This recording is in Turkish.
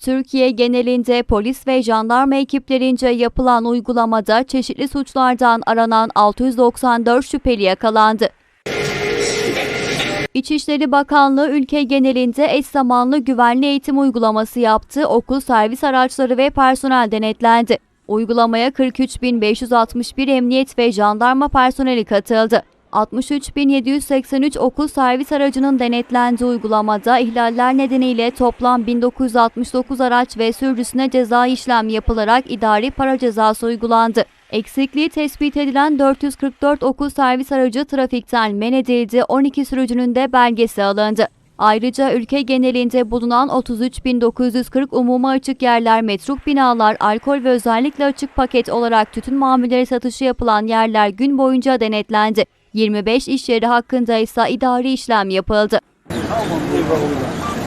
Türkiye genelinde polis ve jandarma ekiplerince yapılan uygulamada çeşitli suçlardan aranan 694 şüpheli yakalandı. İçişleri Bakanlığı ülke genelinde eş zamanlı güvenli eğitim uygulaması yaptı. Okul servis araçları ve personel denetlendi. Uygulamaya 43.561 emniyet ve jandarma personeli katıldı. 63.783 okul servis aracının denetlendiği uygulamada ihlaller nedeniyle toplam 1969 araç ve sürücüsüne ceza işlem yapılarak idari para cezası uygulandı. Eksikliği tespit edilen 444 okul servis aracı trafikten men edildi, 12 sürücünün de belgesi alındı. Ayrıca ülke genelinde bulunan 33.940 umuma açık yerler, metruk binalar, alkol ve özellikle açık paket olarak tütün mamulleri satışı yapılan yerler gün boyunca denetlendi. 25 iş yeri hakkında ise idari işlem yapıldı. Eyvallah.